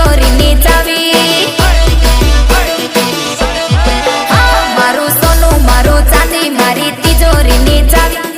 ચોરીની ચાવી મારું સોનું મારું ચાંદી મારી તિજોરીની ચાવી